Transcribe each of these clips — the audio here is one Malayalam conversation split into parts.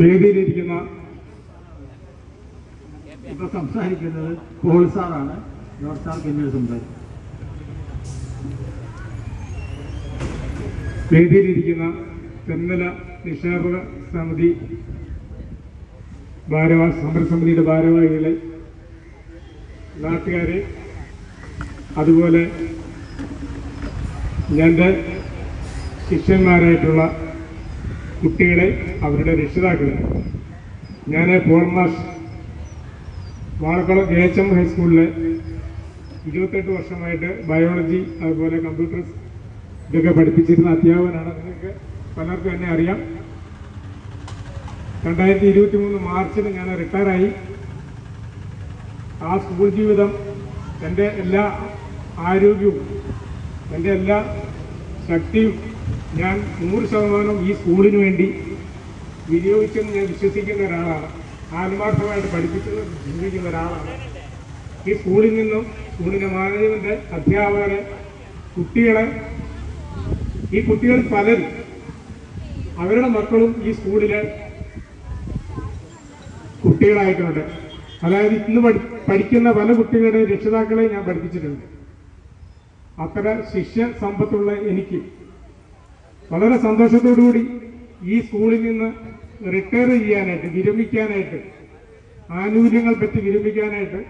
വേദിയിലിരിക്കുന്ന ഇപ്പൊ സംസാരിക്കുന്നത് കോൾ സാറാണ്. ജോർജ് സാർ പിന്നീട് സംസാരിക്കും. വേദിയിലിരിക്കുന്ന തെന്നല നിക്ഷേപക സമിതി ഭാരവാ സമരസമിതിയുടെ ഭാരവാഹികളെ നാട്ടുകാരെ അതുപോലെ എന്റെ ശിഷ്യന്മാരായിട്ടുള്ള കുട്ടികളെ അവരുടെ രക്ഷിതാക്കളെ. ഞാൻ പോൾ മാഷ് വാഴക്കുളം എച്ച് എം ഹൈസ്കൂളിലെ ഇരുപത്തെട്ട് വർഷമായിട്ട് ബയോളജി അതുപോലെ കമ്പ്യൂട്ടർ ഇതൊക്കെ പഠിപ്പിച്ചിരുന്ന അധ്യാപകനാണ്. നിങ്ങൾക്ക് പലർക്കും എന്നെ അറിയാം. രണ്ടായിരത്തി ഇരുപത്തി മൂന്ന് മാർച്ചിൽ ഞാൻ റിട്ടയറായി. ആ സ്കൂൾ ജീവിതം എന്റെ എല്ലാ ആരോഗ്യവും എന്റെ എല്ലാ ശക്തിയും ഞാൻ നൂറ് ശതമാനം ഈ സ്കൂളിന് വേണ്ടി വിനിയോഗിച്ചെന്ന് ഞാൻ വിശ്വസിക്കുന്ന ഒരാളാണ്. ആത്മാർത്ഥമായിട്ട് പഠിപ്പിച്ചത് ചിന്തിക്കുന്ന ഒരാളാണ്. ഈ സ്കൂളിൽ നിന്നും സ്കൂളിന്റെ മാനേജ്മെന്റ് അധ്യാപകരെ കുട്ടികളെ ഈ കുട്ടികൾ പലരും അവരുടെ മക്കളും ഈ സ്കൂളിലെ കുട്ടികളായിട്ടുണ്ട്. അതായത് ഇന്ന് പഠി പഠിക്കുന്ന പല കുട്ടികളുടെ രക്ഷിതാക്കളെ ഞാൻ പഠിപ്പിച്ചിട്ടുണ്ട്. അത്ര ശിഷ്യ സമ്പത്തുള്ള എനിക്ക് വളരെ സന്തോഷത്തോടുകൂടി ഈ സ്കൂളിൽ നിന്ന് റിട്ടയർ ചെയ്യാനായിട്ട് വിരമിക്കാനായിട്ട് ആനുകൂല്യങ്ങൾ പറ്റി വിരമിക്കാനായിട്ട്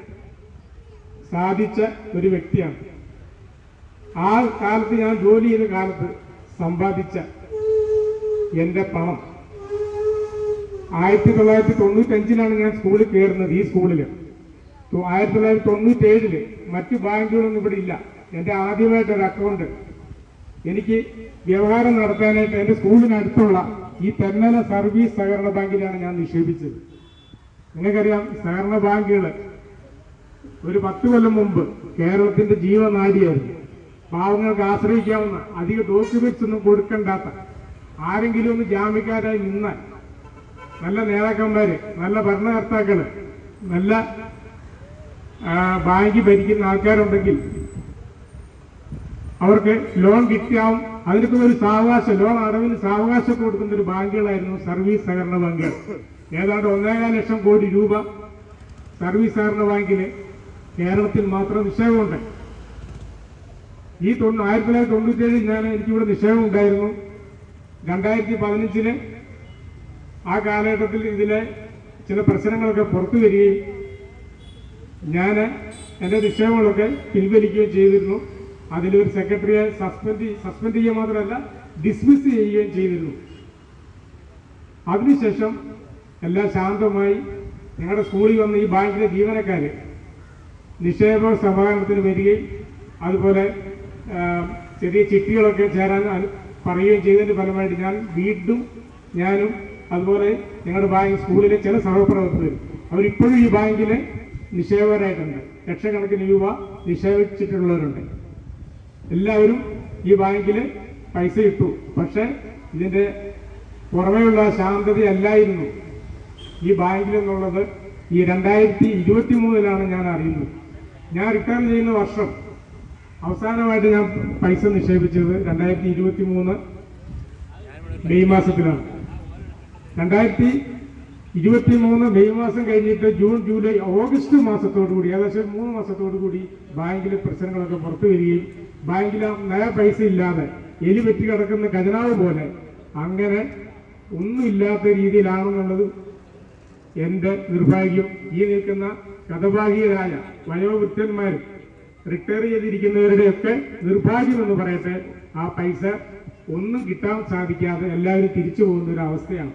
സാധിച്ച ഒരു വ്യക്തിയാണ്. ആ കാലത്ത് ഞാൻ ജോലി ചെയ്ത കാലത്ത് സമ്പാദിച്ച എന്റെ പണം ആയിരത്തി തൊള്ളായിരത്തി തൊണ്ണൂറ്റഞ്ചിലാണ് ഞാൻ സ്കൂളിൽ കയറുന്നത് ഈ സ്കൂളിൽ. ആയിരത്തി തൊള്ളായിരത്തി തൊണ്ണൂറ്റേഴിൽ മറ്റു ബാങ്കുകളൊന്നും ഇവിടെ ഇല്ല. എന്റെ ആദ്യമായിട്ടൊരു അക്കൗണ്ട് എനിക്ക് വ്യവഹാരം നടത്താനായിട്ട് എന്റെ സ്കൂളിനടുത്തുള്ള ഈ തെന്നല സർവീസ് സഹകരണ ബാങ്കിലാണ് ഞാൻ നിക്ഷേപിച്ചത്. നിങ്ങൾക്കറിയാം സഹകരണ ബാങ്കുകൾ ഒരു പത്ത് കൊല്ലം മുമ്പ് കേരളത്തിന്റെ ജീവനാഡിയായിരുന്നു പാവങ്ങൾക്ക് ആശ്രയിക്കാവുന്ന അധിക ഡോക്യുമെന്റ്സ് ഒന്നും കൊടുക്കണ്ടാത്ത ആരെങ്കിലും ഒന്ന് ജാമ്യക്കാരായി നിന്നാൽ നല്ല നേതാക്കന്മാര് നല്ല ഭരണകർത്താക്കൾ നല്ല ബാങ്ക് ഭരിക്കുന്ന ആൾക്കാരുണ്ടെങ്കിൽ അവർക്ക് ലോൺ കിട്ടിയാവും. അതിനൊക്കെ ഒരു സാവകാശം ലോൺ അടവിന് സാവകാശം കൊടുക്കുന്ന ഒരു ബാങ്കുകളായിരുന്നു സർവീസ് സഹകരണ ബാങ്കുകൾ ഏതാണ്ട് ഒന്നേകാൽ ലക്ഷം കോടി രൂപ സർവീസ് സഹകരണ ബാങ്കിൽ കേരളത്തിൽ മാത്രം നിക്ഷേപമുണ്ട്. ഈ തൊണ്ണൂ ആയിരത്തി തൊള്ളായിരത്തി തൊണ്ണൂറ്റേഴിൽ ഞാൻ എനിക്കിവിടെ നിക്ഷേപം ഉണ്ടായിരുന്നു രണ്ടായിരത്തി പതിനഞ്ചിൽ ആ കാലഘട്ടത്തിൽ ഇതിലെ ചില പ്രശ്നങ്ങളൊക്കെ പുറത്തു വരികയും ഞാൻ എന്റെ നിക്ഷേപങ്ങളൊക്കെ പിൻവലിക്കുകയും ചെയ്തിരുന്നു. അതിലൊരു സെക്രട്ടറിയെ സസ്പെൻഡ് സസ്പെൻഡ് ചെയ്യുക മാത്രമല്ല ഡിസ്മിസ് ചെയ്യുകയും ചെയ്തിരുന്നു. അതിനുശേഷം എല്ലാം ശാന്തമായി ഞങ്ങളുടെ സ്കൂളിൽ വന്ന ഈ ബാങ്കിലെ ജീവനക്കാര് നിക്ഷേപ സഹകരണത്തിന് വരികയും അതുപോലെ ചെറിയ ചിട്ടികളൊക്കെ ചേരാൻ പറയുകയും ചെയ്തതിന്റെ ഫലമായിട്ട് ഞാൻ വീണ്ടും ഞാനും അതുപോലെ ഞങ്ങളുടെ ബാങ്ക് സ്കൂളിലെ ചില സഹപ്രവർത്തകർ അവരിപ്പോഴും ഈ ബാങ്കിലെ നിക്ഷേപകരായിട്ടുണ്ട്. ലക്ഷക്കണക്കിന് രൂപ നിക്ഷേപിച്ചിട്ടുള്ളവരുണ്ട്. എല്ലാവരും ഈ ബാങ്കിൽ പൈസ ഇട്ടു പക്ഷെ ഇതിന്റെ പുറമെയുള്ള ശാന്തതയല്ലായിരുന്നു. ഈ ബാങ്കിൽ എന്നുള്ളത് ഈ രണ്ടായിരത്തി ഇരുപത്തി മൂന്നിലാണ് ഞാൻ അറിയുന്നത്. ഞാൻ റിട്ടേൺ ചെയ്യുന്ന വർഷം അവസാനമായിട്ട് ഞാൻ പൈസ നിക്ഷേപിച്ചത് രണ്ടായിരത്തി ഇരുപത്തി മൂന്ന് മെയ് മാസത്തിലാണ്. രണ്ടായിരത്തി ഇരുപത്തി മൂന്ന് മെയ് മാസം കഴിഞ്ഞിട്ട് ജൂൺ ജൂലൈ ഓഗസ്റ്റ് മാസത്തോടു കൂടി ഏകദേശം മൂന്ന് മാസത്തോടു കൂടി ബാങ്കിലെ പ്രശ്നങ്ങളൊക്കെ പുറത്തു വരികയും ബാങ്കിൽ നേ പൈസ ഇല്ലാതെ എലി വെറ്റി കിടക്കുന്ന ഖജനാവ് പോലെ അങ്ങനെ ഒന്നുമില്ലാത്ത രീതിയിലാണെന്നുള്ളത് എന്റെ നിർഭാഗ്യം. ഈ നിൽക്കുന്ന കഥഭാഗികരായ വയോവൃദ്ധന്മാരും റിട്ടയർ ചെയ്തിരിക്കുന്നവരുടെയൊക്കെ നിർഭാഗ്യം എന്ന് പറയട്ടെ ആ പൈസ ഒന്നും കിട്ടാൻ സാധിക്കാതെ എല്ലാവരും തിരിച്ചു പോകുന്ന ഒരു അവസ്ഥയാണ്.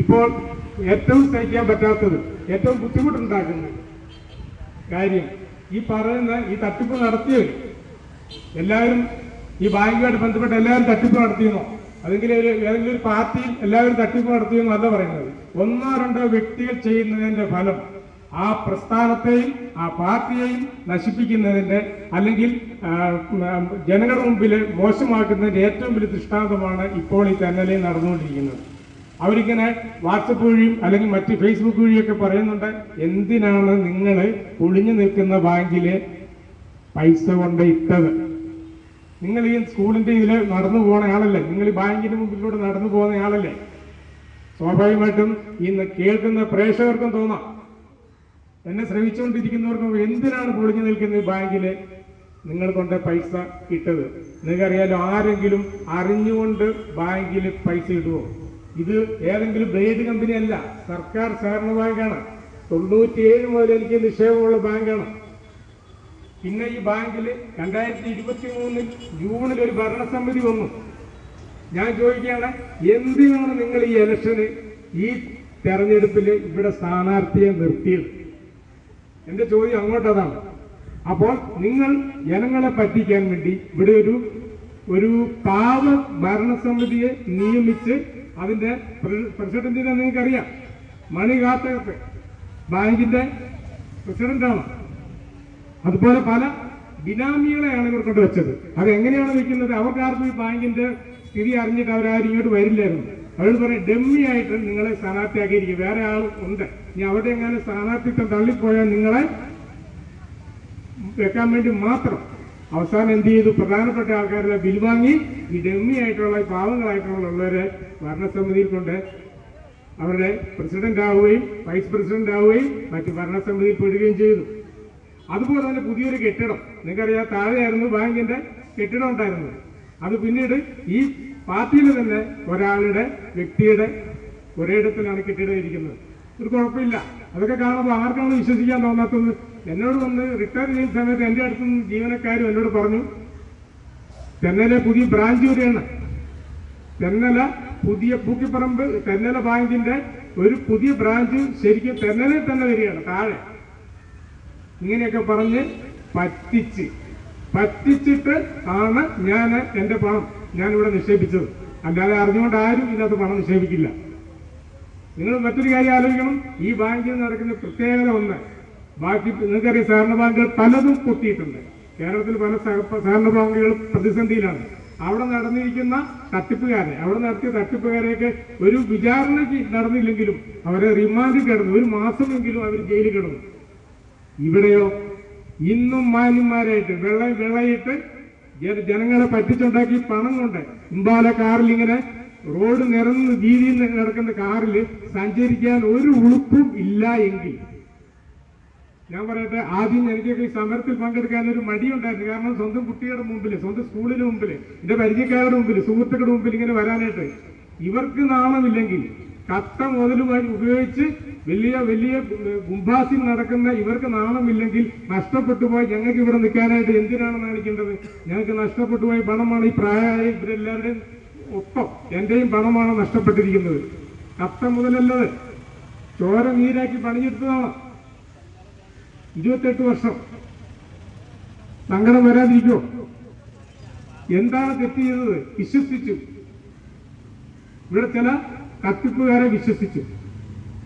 ഇപ്പോൾ ഏറ്റവും സഹിക്കാൻ പറ്റാത്തത് ഏറ്റവും ബുദ്ധിമുട്ടുണ്ടാക്കുന്നത് കാര്യം ഈ പറയുന്ന ഈ തട്ടിപ്പ് നടത്തിയവർ എല്ലാവരും ഈ ബാങ്കുമായിട്ട് ബന്ധപ്പെട്ട് എല്ലാവരും തട്ടിപ്പ് നടത്തിയെന്നോ അല്ലെങ്കിൽ ഒരു ഏതെങ്കിലും ഒരു പാർട്ടിയിൽ എല്ലാവരും തട്ടിപ്പ് നടത്തിയെന്നോ അല്ല പറയുന്നത്. ഒന്നോ രണ്ടോ വ്യക്തികൾ ചെയ്യുന്നതിന്റെ ഫലം ആ പ്രസ്ഥാനത്തെയും ആ പാർട്ടിയെയും നശിപ്പിക്കുന്നതിന്റെ അല്ലെങ്കിൽ ജനങ്ങളുടെ മുമ്പിൽ മോശമാക്കുന്നതിന്റെ ഏറ്റവും വലിയ ദൃഷ്ടാന്തമാണ് ഇപ്പോൾ ഈ തെന്നലയിൽ നടന്നുകൊണ്ടിരിക്കുന്നത്. അവരിങ്ങനെ വാട്സപ്പ് വഴിയും അല്ലെങ്കിൽ മറ്റ് ഫേസ്ബുക്ക് വഴിയൊക്കെ പറയുന്നുണ്ട് എന്തിനാണ് നിങ്ങൾ ഒളിഞ്ഞു നിൽക്കുന്ന ബാങ്കിലെ പൈസ കൊണ്ട് ഇട്ടത്? നിങ്ങൾ ഈ സ്കൂളിന്റെ ഇതിൽ നടന്നു പോകുന്ന ആളല്ലേ? നിങ്ങൾ ഈ ബാങ്കിന്റെ മുമ്പിലൂടെ നടന്നു പോകുന്ന ആളല്ലേ? സ്വാഭാവികമായിട്ടും ഇന്ന് കേൾക്കുന്ന പ്രേക്ഷകർക്കും തോന്നാം. എന്നെ ശ്രമിച്ചുകൊണ്ടിരിക്കുന്നവർക്കും എന്തിനാണ് പൊളിഞ്ഞു നിൽക്കുന്നത് ഈ ബാങ്കിൽ നിങ്ങൾ കൊണ്ട് പൈസ ഇട്ടത്. നിങ്ങൾക്കറിയാലോ ആരെങ്കിലും അറിഞ്ഞുകൊണ്ട് ബാങ്കിൽ പൈസ ഇടുമോ ഇത് ഏതെങ്കിലും ബ്ലേഡ് കമ്പനി അല്ല സർക്കാർ സഹകരണ ബാങ്കാണ്. തൊണ്ണൂറ്റിയേഴ് മുതൽ എനിക്ക് നിക്ഷേപമുള്ള ബാങ്കാണ്. പിന്നെ ഈ ബാങ്കിൽ രണ്ടായിരത്തി ഇരുപത്തി മൂന്നിൽ ജൂണിൽ ഒരു ഭരണസമിതി വന്നു. ഞാൻ ചോദിക്കുകയാണ് എന്തിനാണ് നിങ്ങൾ ഈ ഇലക്ഷന് ഈ തെരഞ്ഞെടുപ്പിൽ ഇവിടെ സ്ഥാനാർത്ഥിയെ നിർത്തിയത്? എന്റെ ചോദ്യം അങ്ങോട്ടതാണ്. അപ്പോൾ നിങ്ങൾ ജനങ്ങളെ പറ്റിക്കാൻ വേണ്ടി ഇവിടെ ഒരു ഒരു പാവ ഭരണസമിതിയെ നിയമിച്ച് അതിന്റെ പ്ര- പ്രസിഡന്റിനെ നിങ്ങൾക്കറിയാം. മണി കാത്തകത്ത് ബാങ്കിന്റെ പ്രസിഡന്റാണ്. അതുപോലെ പല ബിനാമികളെയാണ് ഇവർ കൊണ്ട് വെച്ചത് അത് എങ്ങനെയാണ് വെക്കുന്നത്? അവർക്കാർക്കും ഈ ബാങ്കിന്റെ സ്ഥിതി അറിഞ്ഞിട്ട് അവരാരും ഇങ്ങോട്ട് വരില്ലായിരുന്നു. അവർ പറയും ഡെമ്മി ആയിട്ട് നിങ്ങളെ സ്ഥാനാർത്ഥിയാക്കിയിരിക്കും വേറെ ആൾ ഉണ്ട്. ഇനി അവിടെ എങ്ങനെ സ്ഥാനാർത്ഥിത്വം തള്ളിപ്പോയാൽ നിങ്ങളെ വെക്കാൻ വേണ്ടി മാത്രം. അവസാനം എന്ത് ചെയ്തു? പ്രധാനപ്പെട്ട ആൾക്കാരുടെ ബിൽ വാങ്ങി ഈ ഡെമ്മി ആയിട്ടുള്ള പാവങ്ങളായിട്ടുള്ളവരെ ഭരണസമിതിയിൽ കൊണ്ട് അവരുടെ പ്രസിഡന്റ് ആവുകയും വൈസ് പ്രസിഡന്റ് ആവുകയും മറ്റ് ഭരണസമിതിയിൽ പെടുകയും ചെയ്തു. അതുപോലെ തന്നെ പുതിയൊരു കെട്ടിടം. നിങ്ങൾക്കറിയാം താഴെയായിരുന്നു ബാങ്കിന്റെ കെട്ടിടം ഉണ്ടായിരുന്നത്. അത് പിന്നീട് ഈ പാർട്ടിയിൽ തന്നെ ഒരാളുടെ വ്യക്തിയുടെ ഒരിടത്തിലാണ് കെട്ടിടം ഇരിക്കുന്നത്. ഒരു കുഴപ്പമില്ല. അതൊക്കെ കാണുമ്പോൾ ആർക്കാണ് വിശ്വസിക്കാൻ തോന്നാത്തത്? എന്നോട് വന്ന് റിട്ടയർ ചെയ്യുന്ന സമയത്ത് എന്റെ അടുത്ത് നിന്ന് ജീവനക്കാരും എന്നോട് പറഞ്ഞു തെന്നല പുതിയ ബ്രാഞ്ച് വരെയാണ്. തെന്നല പുതിയ പൂക്കിപ്പറമ്പ് തെന്നല ബാങ്കിന്റെ ഒരു പുതിയ ബ്രാഞ്ച് ശരിക്കും തെന്നലയിൽ തന്നെ വരികയാണ് താഴെ. ഇങ്ങനെയൊക്കെ പറഞ്ഞ് പറ്റിച്ച് പറ്റിച്ചിട്ട് ആണ് ഞാൻ എന്റെ പണം ഞാൻ ഇവിടെ നിക്ഷേപിച്ചത്. അല്ലാതെ അറിഞ്ഞുകൊണ്ട് ആരും ഇതിനകത്ത് പണം നിക്ഷേപിക്കില്ല. നിങ്ങൾ മറ്റൊരു കാര്യം ആലോചിക്കണം. ഈ ബാങ്കിൽ നടക്കുന്ന പ്രത്യേകത ഒന്ന് ബാക്കി നിങ്ങൾക്കറിയാം സഹകരണ ബാങ്കുകൾ പലതും പൊട്ടിയിട്ടുണ്ട്. കേരളത്തിൽ പല സഹ- സഹകരണ ബാങ്കുകൾ പ്രതിസന്ധിയിലാണ്. അവിടെ നടന്നിരിക്കുന്ന തട്ടിപ്പുകാരെ അവിടെ നടത്തിയ തട്ടിപ്പുകാരെയൊക്കെ ഒരു വിചാരണയ്ക്ക് നടന്നില്ലെങ്കിലും അവരെ റിമാൻഡ് കിടന്നു ഒരു മാസമെങ്കിലും അവർ ജയിലിൽ കിടന്നു. ഇവിടെയോ? ഇന്നും മാന്യന്മാരായിട്ട് വെള്ള വെള്ളയിട്ട് ജന- ജനങ്ങളെ പറ്റിച്ചുണ്ടാക്കി പണം കൊണ്ട് ഇമ്പാല കാറിൽ ഇങ്ങനെ റോഡ് നിറഞ്ഞ വീതിയിൽ നടക്കുന്ന കാറിൽ സഞ്ചരിക്കാൻ ഒരു ഉളുപ്പും ഇല്ല എങ്കിൽ. ഞാൻ പറയട്ടെ ആദ്യം എനിക്കൊക്കെ ഈ സമരത്തിൽ പങ്കെടുക്കാൻ ഒരു മടിയുണ്ടായിരുന്നു. കാരണം സ്വന്തം കുട്ടികളുടെ മുമ്പിൽ സ്വന്തം സ്കൂളിന് മുമ്പിൽ എന്റെ പരിചയക്കാരുടെ മുമ്പിൽ സുഹൃത്തുക്കളുടെ മുമ്പിൽ ഇങ്ങനെ വരാനായിട്ട് ഇവർക്ക് നാണമില്ലെങ്കിൽ കത്ത മുതലുമായി ഉപയോഗിച്ച് വലിയ വലിയ ഗുംഭാസിൽ നടക്കുന്ന ഇവർക്ക് നാണമില്ലെങ്കിൽ നഷ്ടപ്പെട്ടു പോയി ഞങ്ങൾക്ക് ഇവിടെ നിൽക്കാനായിട്ട് എന്തിനാണ് കാണിക്കേണ്ടത് ഞങ്ങൾക്ക് നഷ്ടപ്പെട്ടു പോയി പണമാണ് ഈ പ്രായമായ ഇവരെല്ലാവരുടെയും ഒപ്പം എന്റെയും പണമാണ് നഷ്ടപ്പെട്ടിരിക്കുന്നത്. കത്ത മുതലല്ലത്. ചോര നീരാക്കി പണിയെടുത്തതാണ്. ഇരുപത്തെട്ട് വർഷം. സങ്കടം വരാതിരിക്കോ? എന്താണ് തെറ്റ് ചെയ്തത്? വിശ്വസിച്ചു. ഇവിടെ ചില തട്ടിപ്പുകാരെ വിശ്വസിച്ചു.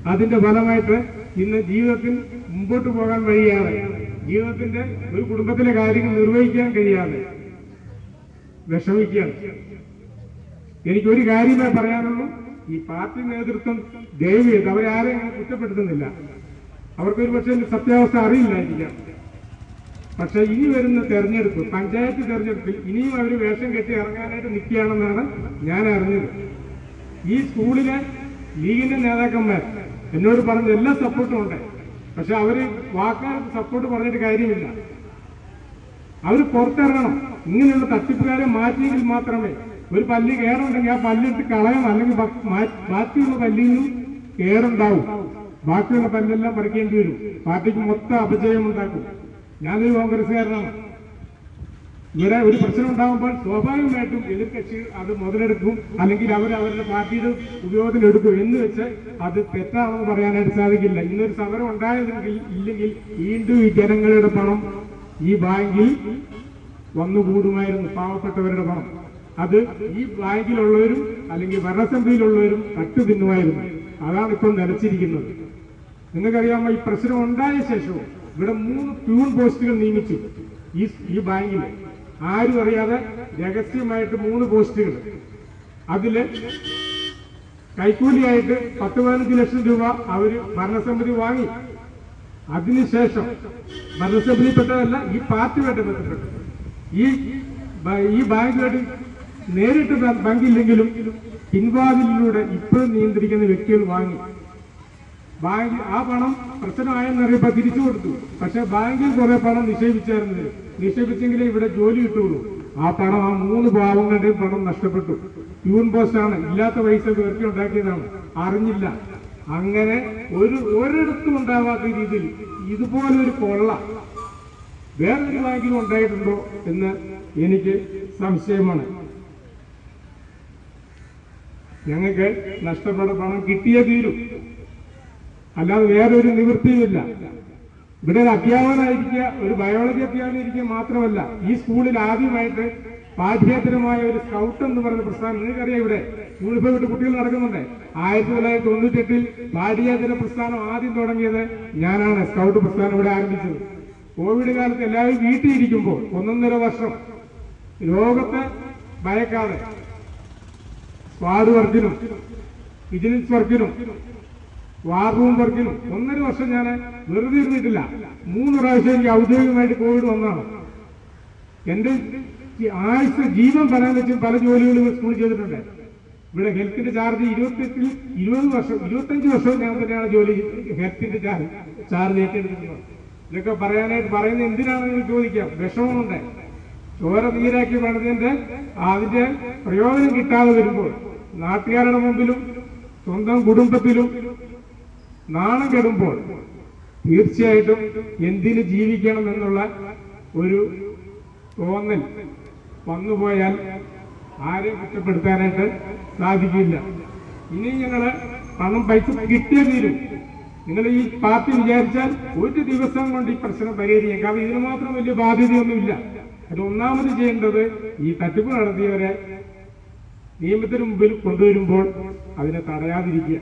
അതിന്റെ ഫലമായിട്ട് ഇന്ന് ജീവിതത്തിൽ മുമ്പോട്ട് പോകാൻ വഴിയാതെ ജീവിതത്തിന്റെ ഒരു കുടുംബത്തിലെ കാര്യങ്ങൾ നിർവഹിക്കാൻ കഴിയാതെ വിഷമിക്കുകയാണ്. എനിക്കൊരു കാര്യമേ പറയാനുള്ളൂ. ഈ പാർട്ടി നേതൃത്വം ദയവ് ചെയ്ത് അവരെ ആരെയും ഞാൻ കുറ്റപ്പെടുത്തുന്നില്ല. അവർക്കൊരു പക്ഷെ സത്യാവസ്ഥ അറിയില്ലായിരിക്കാം. പക്ഷെ ഇനി വരുന്ന തെരഞ്ഞെടുപ്പ് പഞ്ചായത്ത് തെരഞ്ഞെടുപ്പിൽ ഇനിയും അവർ വേഷം കെട്ടി ഇറങ്ങാനായിട്ട് നിൽക്കുകയാണെന്നാണ് ഞാൻ അറിഞ്ഞത്. ഈ സ്കൂളിലെ ലീഗിന്റെ നേതാക്കന്മാർ എന്നോട് പറഞ്ഞ എല്ലാ സപ്പോർട്ടും ഉണ്ട്. പക്ഷെ അവർ വാക്കാലത്ത് സപ്പോർട്ട് പറഞ്ഞിട്ട് കാര്യമില്ല. അവർ പുറത്തിറങ്ങണം. ഇങ്ങനെയുള്ള തട്ടിപ്പുകാരെ മാറ്റിയെങ്കിൽ മാത്രമേ ഒരു പല്ലി കേടുണ്ടെങ്കിൽ ആ പല്ലെടുത്ത് കളയണം. അല്ലെങ്കിൽ ബാക്കിയുള്ള പല്ലിൽ നിന്നും കേടുണ്ടാവും ബാക്കിയുള്ള പല്ലെല്ലാം പറിക്കേണ്ടി വരും. പാർട്ടിക്ക് മൊത്തം അപജയം ഉണ്ടാക്കും. ഞാനൊരു കോൺഗ്രസ്സുകാരനാണ്. ഇവിടെ ഒരു പ്രശ്നം ഉണ്ടാകുമ്പോൾ സ്വാഭാവികമായിട്ടും എതിർകക്ഷി അത് മുതലെടുക്കും അല്ലെങ്കിൽ അവർ അവരുടെ പാർട്ടിയുടെ ഉപയോഗത്തിലെടുക്കും എന്ന് വെച്ച് അത് തെറ്റാണെന്ന് പറയാനായിട്ട് സാധിക്കില്ല. ഇന്നൊരു സമരം ഉണ്ടായതെങ്കിൽ ഇല്ലെങ്കിൽ വീണ്ടും ഈ ജനങ്ങളുടെ പണം ഈ ബാങ്കിൽ വന്നുകൂടുമായിരുന്നു പാവപ്പെട്ടവരുടെ പണം. അത് ഈ ബാങ്കിലുള്ളവരും അല്ലെങ്കിൽ ഭരണസമിതിയിലുള്ളവരും തട്ടു തിന്നുമായിരുന്നു അതാണ് ഇപ്പോൾ നിലച്ചിരിക്കുന്നത്. നിങ്ങൾക്കറിയാമോ ഈ പ്രശ്നം ഉണ്ടായ ശേഷവും ഇവിടെ മൂന്ന് ട്യൂൺ പോസ്റ്റുകൾ നിയമിച്ചു ഈ ഈ ബാങ്കിൽ ആരും അറിയാതെ രഹസ്യമായിട്ട് മൂന്ന് പോസ്റ്റുകൾ. അതിൽ കൈക്കൂലിയായിട്ട് പത്ത് പതിനഞ്ച് ലക്ഷം രൂപ അവർ ഭരണസമിതി വാങ്ങി. അതിനുശേഷം ഭരണസമിതിപ്പെട്ടതല്ല ഈ പാർട്ടിയുമായിട്ട് ബന്ധപ്പെട്ട് ഈ ഈ ബാങ്കുമായിട്ട് നേരിട്ട് ബാങ്കില്ലെങ്കിലും പിൻവാതിലൂടെ ഇപ്പോഴും നിയന്ത്രിക്കുന്ന വ്യക്തികൾ വാങ്ങി. ബാങ്ക് ആ പണം പ്രശ്നമായെന്നറിയപ്പോ തിരിച്ചു കൊടുത്തു. പക്ഷെ ബാങ്കിൽ കുറെ പണം നിക്ഷേപിച്ചായിരുന്നു. നിക്ഷേപിച്ചെങ്കിലേ ഇവിടെ ജോലി കിട്ടുള്ളൂ ആ പണം ആ മൂന്ന് പാവങ്ങളുടെയും പണം നഷ്ടപ്പെട്ടു. യൂൺ പോസ്റ്റ് ആണ് ഇല്ലാത്ത പൈസ പേർക്ക് ഉണ്ടാക്കിയതാണ്. അറിഞ്ഞില്ല. അങ്ങനെ ഒരു ഒരിടത്തും ഉണ്ടാവാത്ത രീതിയിൽ ഇതുപോലൊരു കൊള്ള വേറൊരു ബാങ്കിലും ഉണ്ടായിട്ടുണ്ടോ എന്ന് എനിക്ക് സംശയമാണ്. ഞങ്ങൾക്ക് നഷ്ടപ്പെട്ട പണം കിട്ടിയേ തീരും. അല്ലാതെ വേറൊരു നിവൃത്തിയുമില്ല. ഇവിടെ ഒരു അധ്യാപകനായിരിക്കുക ഒരു ബയോളജി അധ്യാപകനായിരിക്കുക മാത്രമല്ല ഈ സ്കൂളിൽ ആദ്യമായിട്ട് പാഠ്യേതരമായ ഒരു സ്കൗട്ട് എന്ന് പറയുന്ന പ്രസ്ഥാനം നിങ്ങൾക്കറിയാം ഇവിടെ. യൂണിഫോം ഇട്ട് കുട്ടികൾ നടക്കുന്നുണ്ട്. ആയിരത്തി തൊള്ളായിരത്തി തൊണ്ണൂറ്റെട്ടിൽ പാഠ്യേതര പ്രസ്ഥാനം ആദ്യം തുടങ്ങിയത് ഞാനാണ്. സ്കൗട്ട് പ്രസ്ഥാനം ഇവിടെ ആരംഭിച്ചത്. കോവിഡ് കാലത്ത് എല്ലാവരും വീട്ടിൽ ഇരിക്കുമ്പോൾ ഒന്നൊന്നര വർഷം ലോകത്തെ ഭയക്കാതെ സ്ക്വാഡ് വർക്കിനും വിജിലൻസ് വർക്കിനും വാർ റൂം വർക്കിനും ഒന്നര വർഷം ഞാൻ വെറുതെ ഇരുന്നിട്ടില്ല മൂന്ന് പ്രാവശ്യം എനിക്ക് ഔദ്യോഗികമായിട്ട് കോവിഡ് വന്നാണ് എന്റെ ആഴ്ച ജീവൻ പറയാൻ വെച്ച് പല ജോലികളും സ്കൂളിൽ ചെയ്തിട്ടുണ്ട്. ഇവിടെ ഹെൽത്തിന്റെ ചാർജ് ഇരുപത്തെട്ടിൽ ഇരുപത് വർഷം ഇരുപത്തഞ്ച് വർഷം ഞാൻ തന്നെയാണ് ജോലി ഹെൽത്തിന്റെ ചാർജ് ചാർജ് ഏറ്റെടുക്കുന്നത് ഇതൊക്കെ പറയാനായിട്ട് പറയുന്നത് എന്തിനാണെന്ന് ചോദിക്കാം. വിഷമമുണ്ട്. ചോര നീരാക്കി പണിതിന്റെ അതിന്റെ പ്രയോജനം കിട്ടാതെ വരുമ്പോൾ നാട്ടുകാരുടെ മുമ്പിലും സ്വന്തം കുടുംബത്തിലും നാണം കെടുമ്പോൾ തീർച്ചയായിട്ടും എന്തിന് ജീവിക്കണം എന്നുള്ള ഒരു തോന്നൽ വന്നുപോയാൽ ആരെ കുറ്റപ്പെടുത്താനായിട്ട് സാധിക്കില്ല. ഇനി ഞങ്ങൾ പണം പൈസ കിട്ടിയേ തീരും നിങ്ങൾ ഈ പാർട്ടി വിചാരിച്ചാൽ ഒരു ദിവസം കൊണ്ട് ഈ പ്രശ്നം പരിഹരിക്കാം. കാരണം ഇതിന് മാത്രം വലിയ ബാധ്യതയൊന്നുമില്ല. അത് ഒന്നാമത് ചെയ്യേണ്ടത് ഈ തട്ടിപ്പ് നടത്തിയവരെ നിയമത്തിന് മുമ്പിൽ കൊണ്ടുവരുമ്പോൾ അതിനെ തടയാതിരിക്കുക.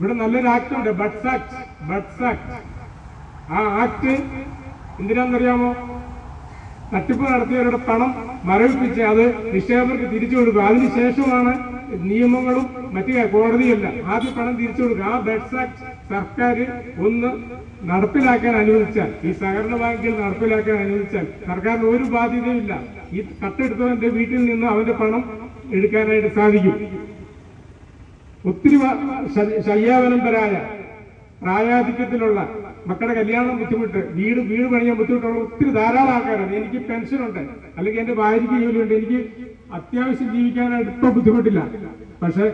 ഇവിടെ നല്ലൊരു ആക്ട് ഉണ്ട്. ബഡ്സ് ആക്ട് ബഡ്സ് ആക്ട് ആ ആക്ട് എന്തിനാണെന്നറിയാമോ? തട്ടിപ്പ് നടത്തിയവരുടെ പണം മരവിപ്പിച്ച് അത് നിക്ഷേപകർക്ക് തിരിച്ചു കൊടുക്കുക അതിനുശേഷമാണ് നിയമങ്ങളും മറ്റു കോടതിയല്ല. ആദ്യ പണം തിരിച്ചു കൊടുക്കുക ആ ബഡ്സ് ആക്ട് സർക്കാർ ഒന്ന് നടപ്പിലാക്കാൻ അനുവദിച്ചാൽ ഈ സഹകരണ ബാങ്കിൽ നടപ്പിലാക്കാൻ അനുവദിച്ചാൽ സർക്കാരിന് ഒരു ബാധ്യതയുമില്ല ഈ കട്ടെടുത്തവന്റെ വീട്ടിൽ നിന്ന് അവന്റെ പണം എടുക്കാനായിട്ട് സാധിക്കും. ഒത്തിരി ശയ്യാവനന്തരായ പ്രായാധിക്യത്തിലുള്ള മക്കളുടെ കല്യാണം ബുദ്ധിമുട്ട് വീട് വീട് പണിയാൻ ബുദ്ധിമുട്ടുള്ള ഒത്തിരി ധാരാളം ആൾക്കാരാണ് എനിക്ക് പെൻഷനുണ്ട്. അല്ലെങ്കിൽ എന്റെ ഭാര്യയ്ക്ക് ജോലിയുണ്ട്. എനിക്ക് അത്യാവശ്യം ജീവിക്കാനായിട്ട് ഇപ്പൊ ബുദ്ധിമുട്ടില്ല. പക്ഷെ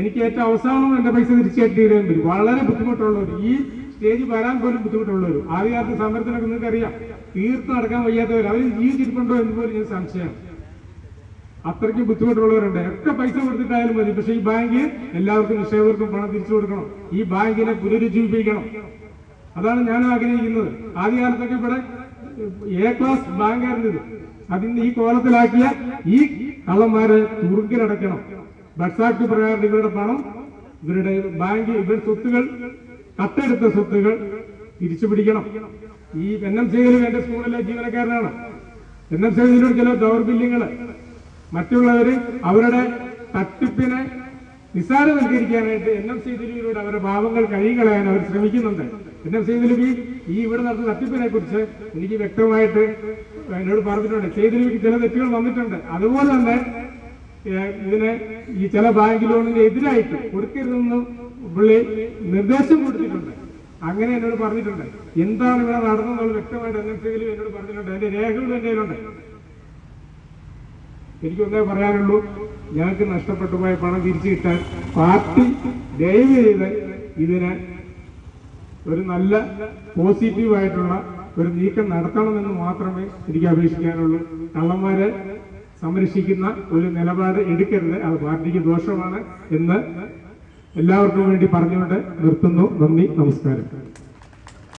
എനിക്ക് ഏറ്റവും അവസാനം എന്റെ പൈസ തിരിച്ചേറ്റി തരാൻ വരും വളരെ ബുദ്ധിമുട്ടുള്ളവർ ഈ സ്റ്റേജ് വരാൻ പോലും ബുദ്ധിമുട്ടുള്ളവർ. ആദ്യകാലത്ത് സമരത്തിനൊക്കെ നിങ്ങൾക്ക് അറിയാം തീർത്ത് നടക്കാൻ വയ്യാത്തവർ. അവർ ജീവിച്ചിരിപ്പുണ്ടോ എന്ന് പോലും ഞാൻ സംശയം അത്രയ്ക്ക് ബുദ്ധിമുട്ടുള്ളവരുണ്ട്. എത്ര പൈസ കൊടുത്തിട്ടായാലും മതി. പക്ഷെ ഈ ബാങ്ക് എല്ലാവർക്കും നിക്ഷേപകർക്കും പണം തിരിച്ചു കൊടുക്കണം. ഈ ബാങ്കിനെ പുനരുജ്ജീവിപ്പിക്കണം. അതാണ് ഞാൻ ആഗ്രഹിക്കുന്നത്. ആദ്യകാലത്തൊക്കെ ഇവിടെ എ ക്ലാസ് ബാങ്കായിരുന്നു ഇത്. അതിന് ഈ കോലത്തിലാക്കിയ ഈ കള്ളന്മാരെ തുറുക്കിലടക്കണം ബഡ്സാക്ട് പ്രകാരം ഇവരുടെ പണം ഇവരുടെ ബാങ്ക് ഇവരുടെ സ്വത്തുകൾ കത്തെടുത്ത സ്വത്തുകൾ തിരിച്ചു പിടിക്കണം. ഈ എൻ എം സിയിലും എന്റെ സ്കൂളിലെ ജീവനക്കാരനാണ്. എൻ എം സിയിലൂടെ ചില ദൗർബല്യങ്ങൾ. മറ്റുള്ളവര് അവരുടെ തട്ടിപ്പിനെ നിസ്സാരവൽക്കരിക്കാനായിട്ട് എൻ എം സൈതിലൂടെ അവരുടെ ഭാവങ്ങൾ കഴികളയാൻ അവർ ശ്രമിക്കുന്നുണ്ട്. എൻ എം സൈതിലി ഈ ഇവിടെ നടന്ന തട്ടിപ്പിനെ കുറിച്ച് എനിക്ക് വ്യക്തമായിട്ട് എന്നോട് പറഞ്ഞിട്ടുണ്ട്. സൈതിലിക്ക് ചില തെറ്റുകൾ വന്നിട്ടുണ്ട്. അതുപോലെ തന്നെ ഇതിനെ ഈ ചില ബാങ്ക് ലോണിന്റെ എതിരായിട്ട് കൊടുക്കരുതെന്ന് പുള്ളി നിർദ്ദേശം കൊടുത്തിട്ടുണ്ട്. അങ്ങനെ എന്നോട് പറഞ്ഞിട്ടുണ്ട്. എന്താണ് ഇവിടെ നടന്നെന്നുള്ളത് വ്യക്തമായിട്ട് എൻ എം സൈതിലും എന്നോട് പറഞ്ഞിട്ടുണ്ട്. അതിന്റെ രേഖകളും എന്റെ കയ്യിലുണ്ട്. എനിക്കൊന്നേ പറയാനുള്ളൂ. ഞങ്ങൾക്ക് നഷ്ടപ്പെട്ടു പോയ പണം തിരിച്ചു കിട്ടാൻ പാർട്ടി ദയവ് ചെയ്ത് ഇതിന് ഒരു നല്ല പോസിറ്റീവായിട്ടുള്ള ഒരു നീക്കം നടത്തണമെന്ന് മാത്രമേ എനിക്ക് അപേക്ഷിക്കാനുള്ളൂ. കള്ളന്മാരെ സംരക്ഷിക്കുന്ന ഒരു നിലപാട് എടുക്കരുത്. അത് പാർട്ടിക്ക് ദോഷമാണ് എന്ന് എല്ലാവർക്കും വേണ്ടി പറഞ്ഞുകൊണ്ട് നിർത്തുന്നു. നന്ദി നമസ്കാരം.